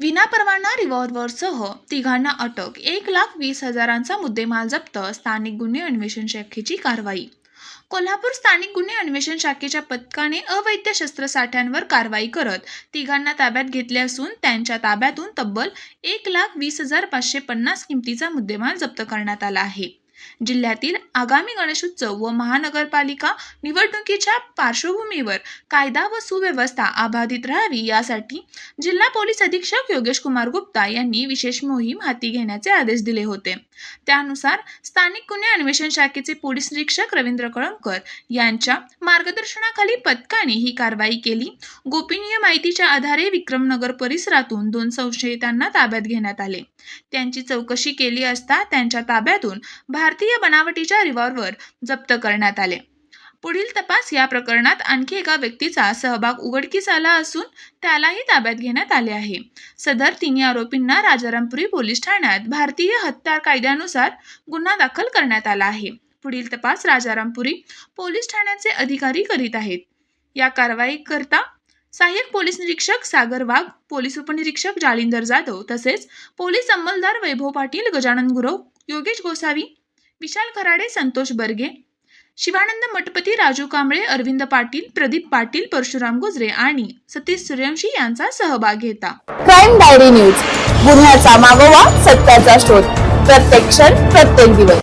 विनापरवाना रिव्हॉल्व्हरसह तिघांना अटक एक लाख वीस हजारांचा मुद्देमाल जप्त स्थानिक गुन्हे अन्वेषण शाखेची कारवाई. कोल्हापूर स्थानिक गुन्हे अन्वेषण शाखेच्या पथकाने अवैध शस्त्रसाठ्यांवर कारवाई करत तिघांना ताब्यात घेतले असून त्यांच्या ताब्यातून तब्बल एक लाख वीस हजार पाचशे पन्नास किमतीचा मुद्देमाल जप्त करण्यात आला आहे. जिल्ह्यातील आगामी गणेशोत्सव व महानगरपालिका निवडणुकीच्या पार्श्वभूमीवर कायदा व सुव्यवस्था अबाधित राहावी यासाठी जिल्हा पोलीस अधीक्षक योगेश कुमार गुप्ता यांनी विशेष मोहीम हाती घेण्याचे आदेश दिले होते. त्यानुसार स्थानिक गुन्हे अन्वेषण शाखेचे पोलीस निरीक्षक रवींद्र कळमकर यांच्या मार्गदर्शनाखाली पथकाने ही कारवाई केली. गोपनीय माहितीच्या आधारे विक्रमनगर परिसरातून दोन संशयितांना ताब्यात घेण्यात आले. त्यांची चौकशी केली असता त्यांच्या ताब्यातून भारतीय बनावटीच्या रिव्हॉल्वर जप्त करण्यात आले. पुढील तपास या प्रकरणात आणखी एका व्यक्तीचा सहभाग उघडकीस आला असून त्यालाही ताब्यात घेण्यात आले आहे. सदर तिन्ही आरोपींना राजारामपुरी पोलीस ठाण्यात भारतीय हत्यार कायद्यानुसार गुन्हा दाखल करण्यात आला आहे. पुढील तपास राजारामपुरी पोलीस ठाण्याचे अधिकारी करीत आहेत. या कारवाई करता सहाय्यक पोलीस निरीक्षक सागर वाघ पोलीस उपनिरीक्षक जालिंदर जाधव तसेच पोलीस अंमलदार वैभव पाटील गजानन गुरव योगेश गोसावी विशाल खराडे संतोष बर्गे शिवानंद मठपती राजू कांबळे अरविंद पाटील प्रदीप पाटील परशुराम गुजरे आणि सतीश सूर्यवंशी यांचा सहभाग घेता. Crime diary news. गुन्ह्याचा मागोवा सत्याचा शोध. प्रत्येक क्षण प्रत्येक दिवस.